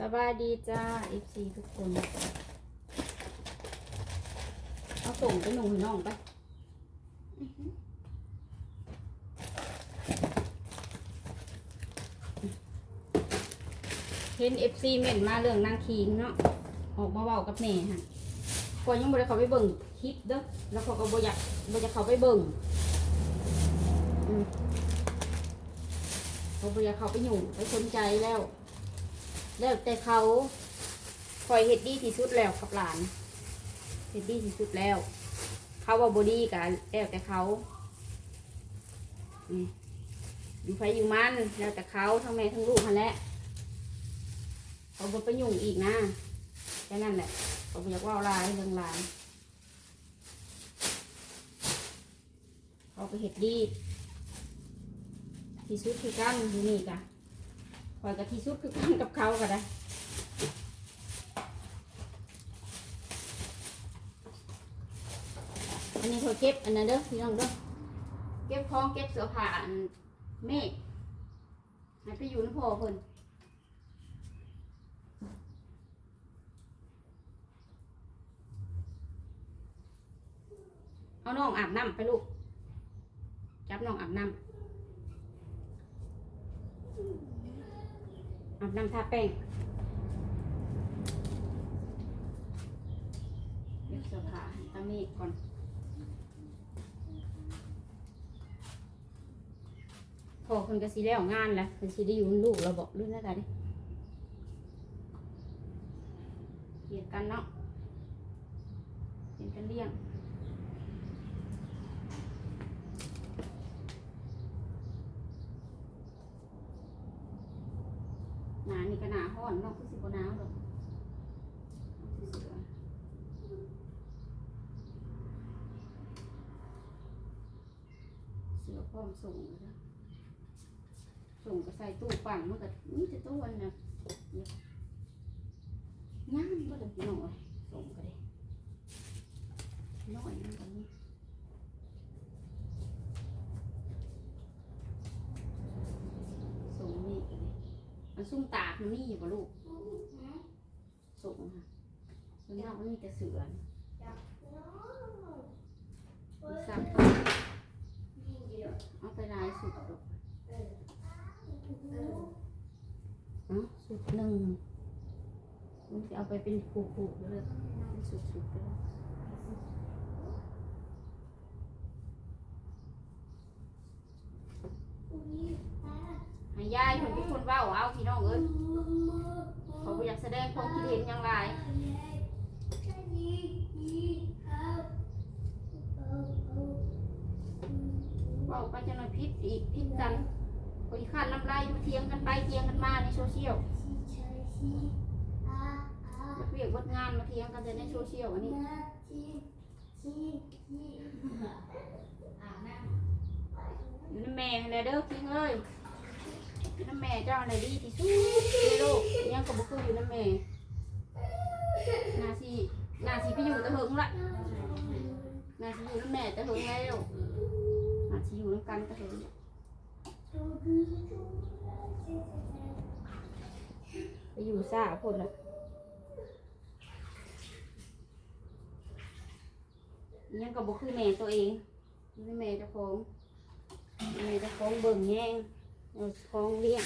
สบายดีจ้า FC ทุกคน เอาส่งไปหนุ่มน้องไปเห็น FC เม่นมาเรื่องนางคิงเนาะออกมาเว้ากับแม่ฮะพอยังบ่ได้เขาไปเบิ่งคลิปเด้อแล้วเขาก็บ่อยากบ่อยากเขาไปเบิ่งเขาบ่อยากเขาไปยุ่งไปสนใจแล้ว แล้วแต่เขาคอยเฮ็ดดีที่สุดแล้วกับหลานเฮ็ดดีที่สุดแล้ว เขาว่าบอดีกันแล้วแต่เขาอยู่ไฟอยู่มันแล้วแต่เขาทั้งแม่ทั้งลูกนั่นแหละเขาบ่ไปยุ่งอีกนะแค่นั้นแหละเขาอยากว่าลายเรื่องหลานเขาไปเฮ็ดดีที่สุดคือกันอยู่นี่กะ คอยกับที่สุดคือกันกับเขาก็ได้อันนี้เขาเก็บอันนั้นเด้อพี่น้องเด้อเก็บของเก็บเสื้อผ้าอันเมฆให้ไปอยู่นพ่อเพิ่นเอาน้องอาบน้ำไปลูก จับน้องอาบน้ำ อาบน้ำทาแป้งเดี๋ยวเสื้อผ้าให้ตาเมฆก่อนพอคนก็สิแล้วงานแหละคนสิได้อยู่ลูกเราบอกเรื่องอะไรดิเกลียดกันเนาะเกลียดกันเลี้ยง หนา ร้อนเนาะคือสิบหนาวดอกเสือพร้อมส่งเลยนะส่งก็ใส่ตู้ปั่นมันก็นี่จะตู้อันนะเดี๋ยวย่างก็เลยหน่อยส่งก็ได้น้อยนั่นก็นี่ส่งนี่ก็ได้ มันซุ่มตากมันมีอยู่ปะลูกส่งค่ะมันนอกมันมีแต่เสือนะมีซักเอาเอาไปลายสุดลูกเอาสุดหนึ่งมันจะเอาไปเป็นผูกๆเลยเป็นสุดๆไปเลยให้ยายคนเป็นคนเว้าเอาพี่น้องเอ้ยเขาบ่อยากแสดงความคิดเห็นอย่างไรเว้าไปจะหน่อยพิษอีกพิษกันคนอีกขั้นลำลายอยู่เทียงกันไปเทียงกันมาในโซเชียลวัดเวียกวัดงานมาเทียงกันแต่ในโซเชียลอันนี้แม่เลยเด้อคิงเอ้ย น้ำแม่เจ้าอะไรดีที่สุดในโลกยังก็บ่คืออยู่น้ำแม่นาสีนาสีไปอยู่แตะเหิงละนาสีอยู่น้ำแม่แตะเหิงแล้วนาสีอยู่น้ำกันแตะเหิงไปอยู่ซ่าคนละยังก็บ่คือแม่ตัวเองนี่แม่เจ้าของแม่เจ้าของเบิ่งแย่ง เจ้าของเลี้ยง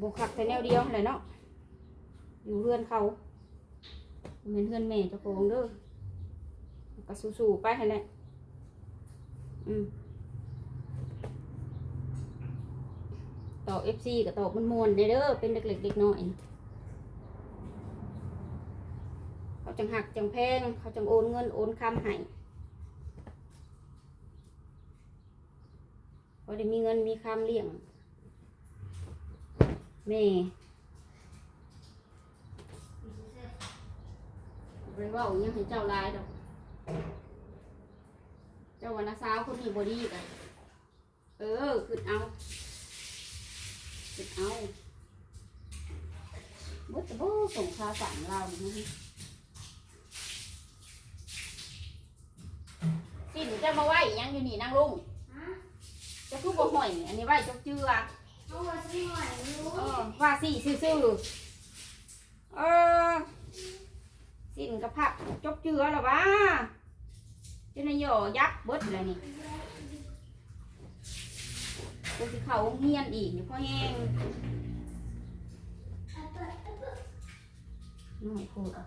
บ่ขักแต่แนวเดียวเลยเนาะ อยู่เรือนเขาบ่แม่นเรือนแม่เจ้าของเด้อก็สู้ๆไปหั่นแหละอืมตอก FC ก็ตอกมันมวนเด้อเด้อ เป็นเด็กเล็กเด็กน้อยเขาจังหักจังแพง เขาจังโอนเงินโอนคำให้ เขาได้มีเงินมีคำเลี้ยงแม่บริว่าอหยังให้เจ้าลายดอก เจ้าวันนาสาวคนนี้บอดี้กันเออขึ้นเอาขึ้นเอาบุตรบุส่งข่าสั่งเรานี่สิหนูจะมาไหวยังอยู่นี่นางลุง จะพูดบ่ห่อยอันนี้ไหวจกเจือเอาว่าสิหอยรู้เออว่าสี่ซื่อๆเออสิ้นกระพักจบเจือหรอวะจะนายโยยักษ์เบิดเลยนี่กูสิเขาเฮียนอีกนี่พ่อแห้งน้อยโคตร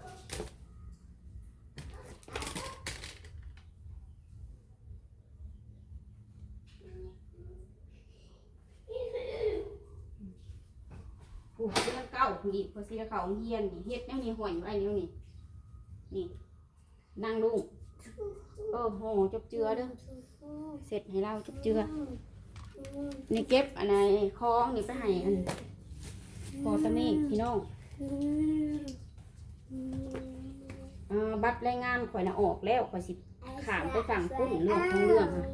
กูเรื่องเก่าคนอีกพอสิเขาเฮียนนี่เฮ็ดแนวนี้ห่วยอยู่ไอ้นิ้วนี่นี่นั่งลุงเออโหจบเจือเด้อเสร็จให้เราจบเจือนี่เก็บอันไหนคล้องนี่ไปให้อันพอตะนี่พี่น้องอ่าบัตรแรงงานข่อยน่ะออกแล้วข่อยสิขามไปฝั่งพุ่นเรื่องของเรื่องค่ะ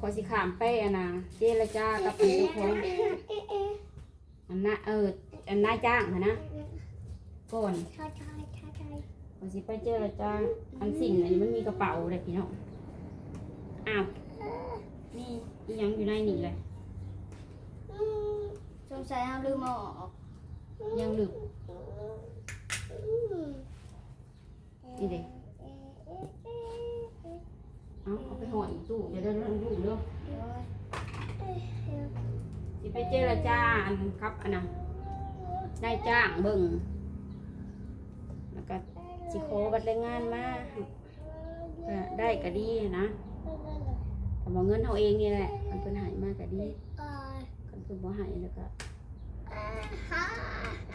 ข่อยสิขามไปอันนะเจรจากับผู้ปกครองอันน่ะเออ อันนายจ้างหั้นนะก่อนชาชายชาชายข่อยสิไปเจรจาอันสิ่งอันนี้มันมีกระเป๋าเลยพี่น้องอ้าวนี่อีหยังอยู่ในนี่เลยสงสัยเอาลืมเอาออกยังหลึบนี่เด็เอาเอาไปห่ออีกตู้เดี๋ยวเดี๋ยวเดี๋ยวดูเด้อสิไปเจรจาอันครับอันน่ะ นายจ้างเบิ่งแล้วก็สิขอบัตรแรงงานมาก็ได้ก็ดีนะแต่บอกเงินเอาเองนี่แหละมันเพิ่นหายมากก็ดีคันเพิ่นบ่หายแล้วก็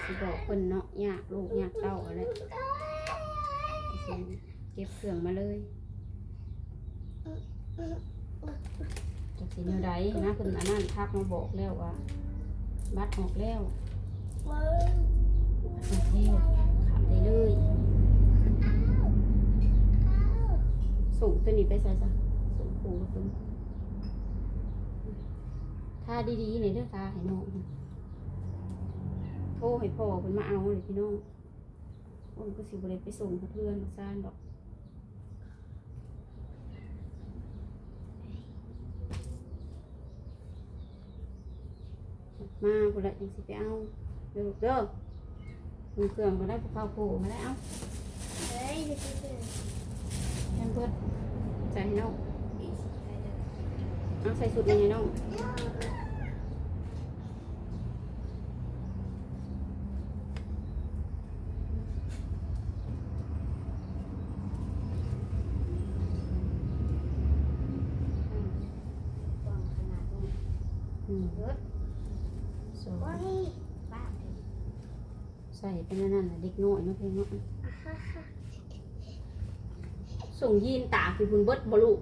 สิบอกเพิ่นเนาะยากลูกยากเต้าอะไรเก็บเครื่องมาเลยจากสิแนวใดนะเพิ่นอันนั้นทักมาบอกแล้วว่า บัตรออกแล้ว บัตรออกแล้วขาได้เลยส่งตัวนี้ไปใส่ซะส่งครูกับเพิ่นถ้าดีๆในเด้อตาให้น้องโทรให้พ่อเพิ่นมาเอาเลยพี่น้องอ้นก็สิบ่ได้ไปส่งเพื่อนซ่านดอกมาพุ่นละจังสิไปเอา ด้อลูกเด้อมือเครื่องก็ได้ผู้เข้าโผล่มาแล้วเอาเฮ้ยแพมเพิร์ดใส่ให้น้องเอาใส่ชุดยังไงน้องอืมสองว้ายบ้า ใส่เป็นนั่นน่ะเด็กน้อยเนาะเพียงเนาะส่งยีนตากคือคุณเบิดบลูก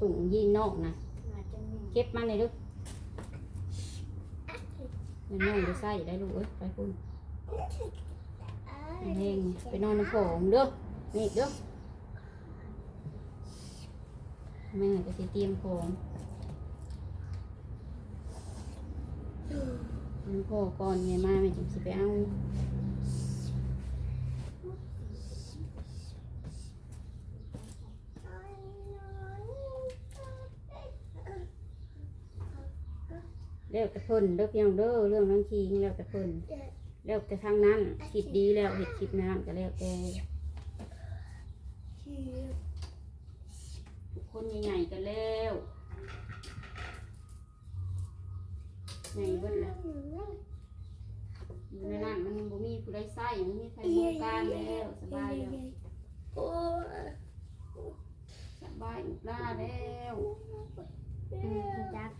ส่งยีนนอกนะอาจจะมีเก็บมาในลูกเดี๋ยวน้องจะใส่ได้ลูกเอ้ยไปคุณเองไปนอนในโผงเด้อนี่เด้อแม่จะสิเตรียมโผงมันพ่อก่อนไงมาแม่จึงสิไปเอา เล้วแต่เพิ่นเด้อเพียงเด้อเรื่องน้งคิงแล้วแต่เพิ่นแล้วแต่ทางนั้นคิดดีแล้วเห็ดคิดนั้นก็แล้วแต่คนใหญ่ๆกันแล้วใหญ่เบิดแล้วอยู่ในนั้นมันบ่มีผู้ใดใส่มันมีใครบงการแล้วสบายแล้วสบายอุกลาแล้ว อืมจัก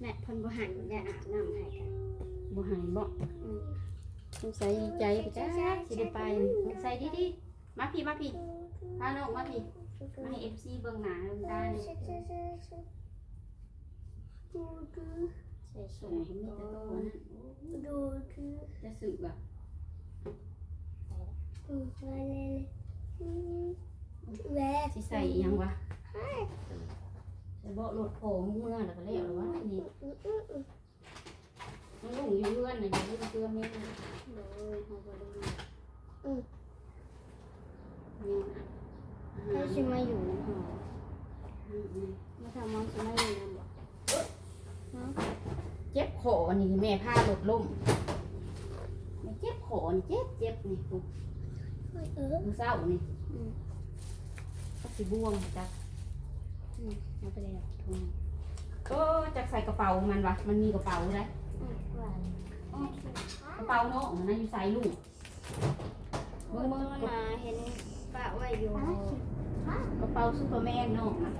แม่ เพิ่นบ่หันได้อาบน้ำให้กันบ่หายบ่อืมสงสัยดีใจไปจ้าสิได้ไปใส่ดีๆมาพี่มาพี่พาน้องมาพี่มาให้ FC เบิ่งหน้าเบิ่งตานี่ใส่ส่งให้มีแต่ตัวนั้นดูคือจะสึกอะอืมมาเลยอืมแหวกสิใส่อีหยังวะใส่ เบาะรถโผงเมื่อแล้วก็แล้วหรือวะนี่อืมอืมอืมมันลุงอยู่เพื่อนน่ะอยู่เพื่อนเพื่อนนี่นะเลยเขาบ่ได้มานี่นะอาเขาหารสิมาอยู่ในหออืมมาทำมันสิมาอยู่ในบ่เนาะเจ็บคอนี่แม่พาหลดล่มนี่เจ็บคอนี่เจ็บเจ็บนี่ปุ๊บเออมือเศร้านี่อืมก็สิบ่วงจักอื มเอาไปแล้วอืมก็จักใส่กระเป๋ามันวะมันมีกระเป๋าได้อืมหวานกระเป๋าเนาะมันนะอยู่ใส่ลูกมือมือต้นมาเห็นปะไว้อยู่กระเป๋าซูเปอร์แมนเนาะนะ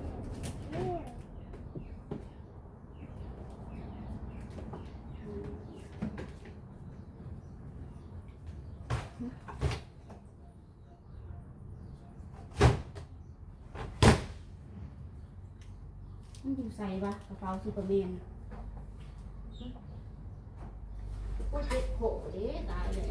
มันอยู่ใส่ปะกระเป๋าซูเปอร์แมนก็เจ็บโผเด้ตายเลย ไป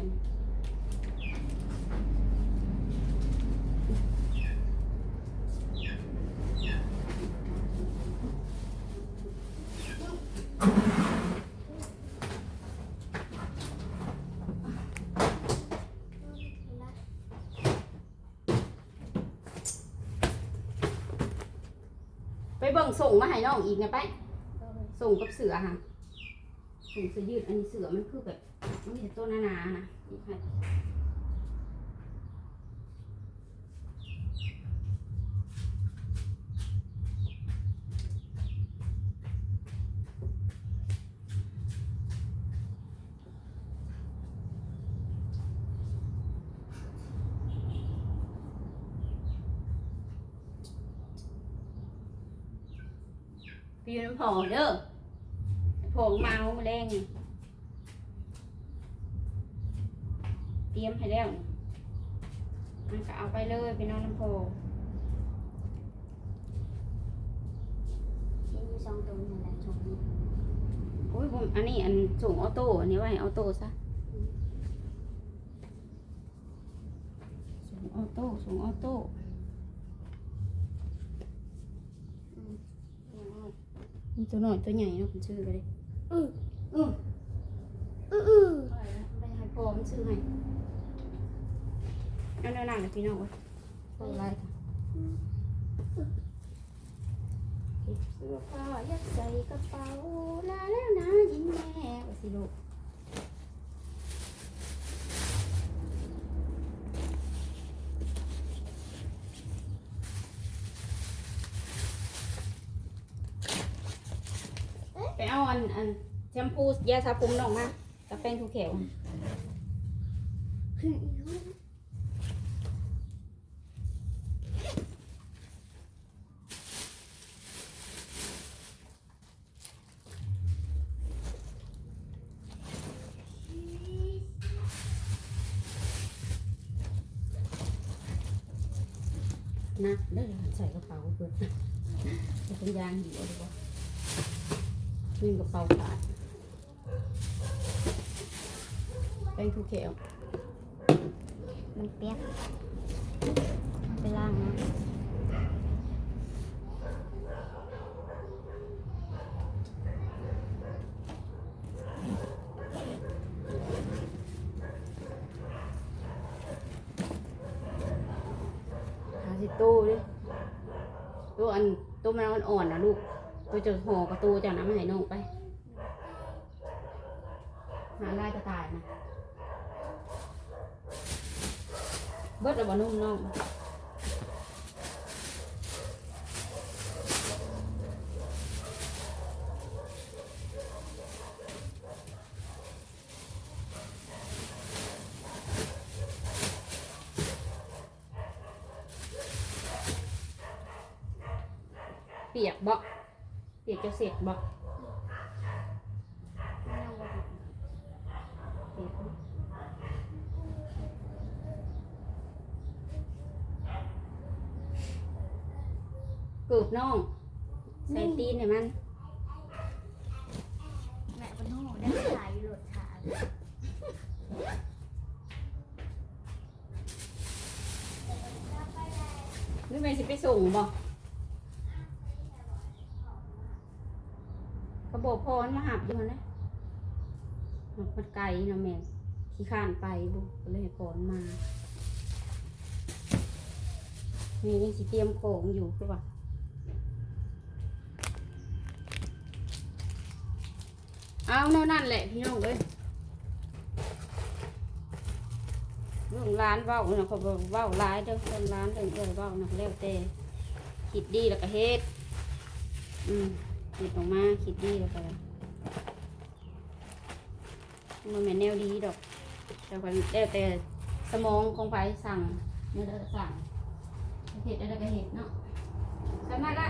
เบิ่งส่งมาให้น้องอีกนะไป ส่งกับเสือค่ะส่งเสื้อยืดอันนี้เสือมันคือแบบมันเห็นตัวหนาๆนะ ไปอยู่น้ำพอเด้อผงเมาแมลงนี่เตรียมให้แล้วนี่มันก็เอาไปเลยไปนอนน้ำพอเห็นอยู่สองตัวนี่แหละสองตัวโอ้ยผมอันนี้อันส่งออโต้อันนี้ไว้ให้ออโต้ซะส่งออโต้ส่งออโต้ มี ตัวหน่อยตัวใหญ่เนาะผมชื่อไปเลยอืออืออืออือไปให้พ่อมันชื่อให้เอาแนวหนังเลยพี่น้องเว้ยโอ้ไรค่ะเก็บเสื้อผ้ายัดใส่กระเป๋าลาแล้วนะยิ้มแม่ว่าสิลูก เอาอันอันแชมพูยาสระผมน้องมากับแป้งทูเขียวนะเด้อใส่กระเป๋าเปิดจะเป็นยางหิวดีกว่า นี่กระเป๋าขาดแป้งทูเขียวมันเปียกไปล้างนะหาสิโต้ดิตัวอันตัวมันอ่อนๆนะลูก ตัวจะห่อกับตัวจากน้ำมาให้น้องไป หาได้กระต่ายนะเบิดแล้วบ่นุ่มน้องเปียกบ่ เปียกจะเสร็จบอกกือบน้อง ใส่ตีนให้มัน แม่เป็นห้องได้ขายหลดขาหรือแม่สิไปส่งบ่ก็บอกพรมาหับ อยู่นะมันไกลนะแม่ขี้ข้านไปบุกเลยให้พรมานี่ยังสิเตรียมของอยู่คือว่าเอาเท่านั่นแหละพี่น้องเอ้ยเรื่องร้านเว้าเนะเขาบอกเว้าร้ายเด้อเรื่องร้านเรื่องเอ้ยเว้านะแล้วแต่คิดดีแล้วก็เฮ็ดอืมคิดออกมาคิดดีแล้วก็ มันแม่นแนวดีดอก แต่ก็แล้วแต่สมองของไฟสั่งเมื่อสั่งเห็ดอะไรก็เห็ดเนาะสำนักละ